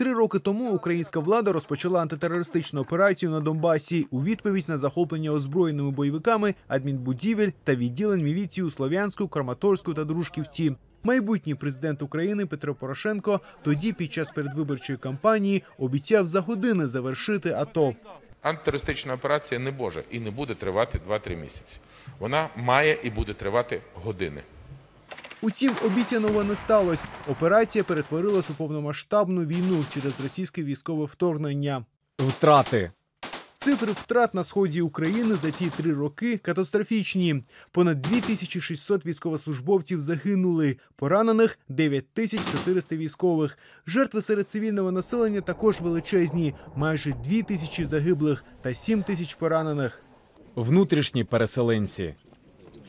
Три роки тому українська влада розпочала антитерористичну операцію на Донбасі у відповідь на захоплення озброєними бойовиками адмінбудівель та відділень міліції у Слов'янську, Краматорську та Дружківці. Майбутній президент України Петро Порошенко тоді під час передвиборчої кампанії обіцяв за години завершити АТО. Антитерористична операція не може і не буде тривати 2-3 місяці. Вона має і буде тривати години. Утім, обіцяного не сталося. Операція перетворилась у повномасштабну війну через російське військове вторгнення. Втрати. Цифри втрат на сході України за ці три роки катастрофічні. Понад 2600 військовослужбовців загинули, поранених 9400 військових. Жертви серед цивільного населення також величезні: майже 2000 загиблих та 7 тисяч поранених. Внутрішні переселенці.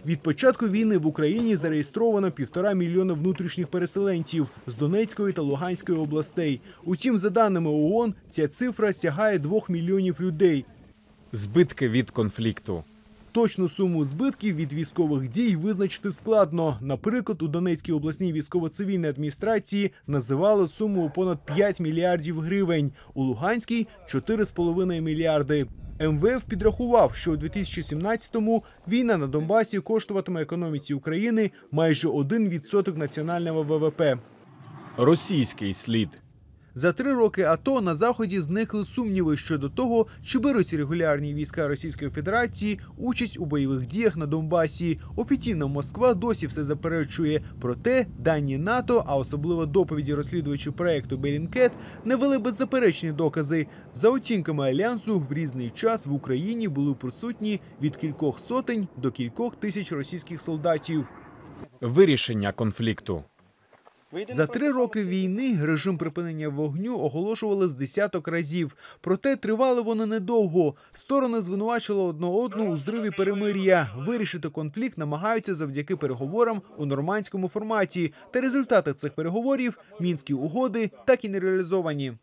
Від початку війни в Україні зареєстровано півтора мільйона внутрішніх переселенців з Донецької та Луганської областей. Утім, за даними ООН, ця цифра сягає двох мільйонів людей. Збитки від конфлікту. Точну суму збитків від військових дій визначити складно. Наприклад, у Донецькій обласній військово-цивільній адміністрації називали суму понад 5 мільярдів гривень, у Луганській 4,5 мільярди. МВФ підрахував, що у 2017-му війна на Донбасі коштуватиме економіці України майже 1% національного ВВП. Російський слід. За три роки АТО на заході зникли сумніви щодо того, чи беруть регулярні війська Російської Федерації участь у бойових діях на Донбасі. Офіційно Москва досі все заперечує. Проте дані НАТО, а особливо доповіді розслідувачів проекту Белінкет, навели беззаперечні докази. За оцінками альянсу, в різний час в Україні були присутні від кількох сотень до кількох тисяч російських солдатів. Вирішення конфлікту. За три роки війни режим припинення вогню оголошували з десяток разів. Проте тривали вони недовго. Сторони звинувачили одне одну у зриві перемир'я. Вирішити конфлікт намагаються завдяки переговорам у нормандському форматі. Та результати цих переговорів мінські угоди так і не реалізовані.